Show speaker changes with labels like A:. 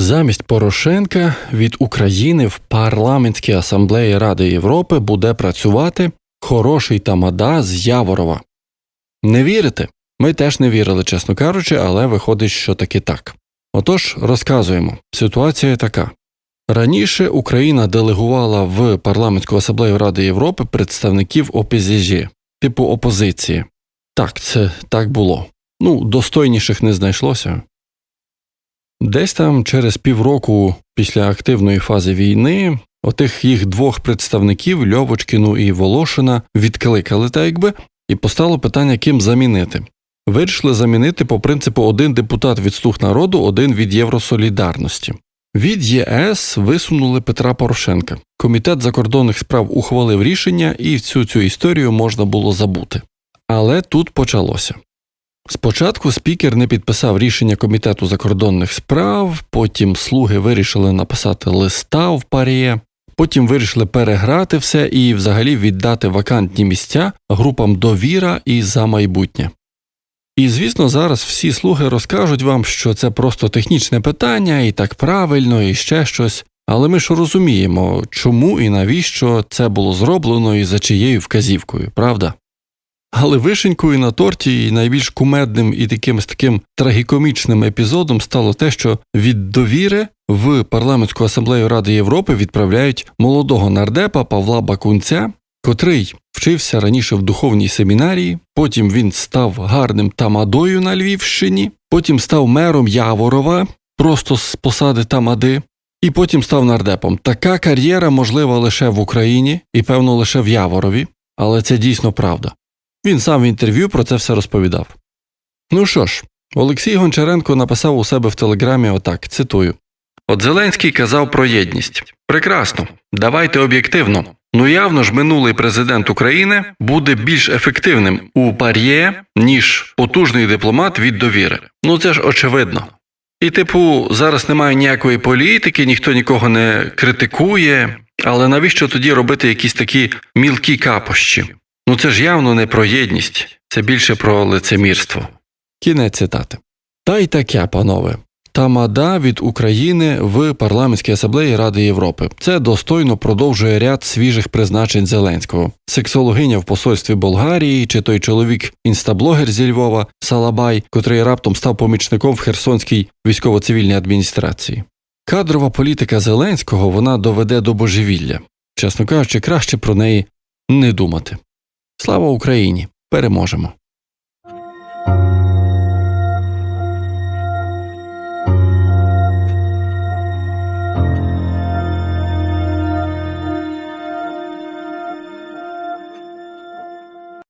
A: Замість Порошенка від України в парламентській асамблеї Ради Європи буде працювати хороший тамада з Яворова. Не вірите? Ми теж не вірили, чесно кажучи, але виходить, що таки так. Отож, розказуємо. Ситуація така. Раніше Україна делегувала в парламентську асамблею Ради Європи представників ОПЗЖ, типу опозиції. Так, це так було. Ну, достойніших не знайшлося. Десь там через півроку після активної фази війни отих їх двох представників Льовочкіну і Волошина відкликали так якби, і постало питання, ким замінити. Вирішили замінити по принципу один депутат від слуг народу, один від Євросолідарності. Від ЄС висунули Петра Порошенка. Комітет закордонних справ ухвалив рішення, і всю цю історію можна було забути. Але тут почалося. Спочатку спікер не підписав рішення комітету закордонних справ, потім слуги вирішили написати листа в парі, потім вирішили переграти все і взагалі віддати вакантні місця групам довіра і за майбутнє. І звісно, зараз всі слуги розкажуть вам, що це просто технічне питання, і так правильно, і ще щось. Але ми ж розуміємо, чому і навіщо це було зроблено і за чиєю вказівкою, правда? Але вишенькою на торті і найбільш кумедним і таким таким трагікомічним епізодом стало те, що від довіри в парламентську асамблею Ради Європи відправляють молодого нардепа Павла Бакунця, котрий вчився раніше в духовній семінарії, потім він став гарним тамадою на Львівщині, потім став мером Яворова, просто з посади тамади, і потім став нардепом. Така кар'єра можлива лише в Україні і, певно, лише в Яворові, але це дійсно правда. Він сам в інтерв'ю про це все розповідав. Ну що ж, Олексій Гончаренко написав у себе в телеграмі отак, цитую. От Зеленський казав про єдність. Прекрасно, давайте об'єктивно. Ну явно ж минулий президент України буде більш ефективним у пар'є, ніж потужний дипломат від довіри. Ну це ж очевидно. І, типу, зараз немає ніякої політики, ніхто нікого не критикує, але навіщо тоді робити якісь такі мілкі капощі? Ну це ж явно не про єдність, це більше про лицемірство. Кінець цитати. Та й таке, панове. Тамада від України в парламентській асамблеї Ради Європи. Це достойно продовжує ряд свіжих призначень Зеленського. Сексологиня в посольстві Болгарії, чи той чоловік інстаблогер зі Львова Салабай, котрий раптом став помічником в Херсонській військово-цивільній адміністрації. Кадрова політика Зеленського вона доведе до божевілля. Чесно кажучи, краще про неї не думати. Слава Україні! Переможемо!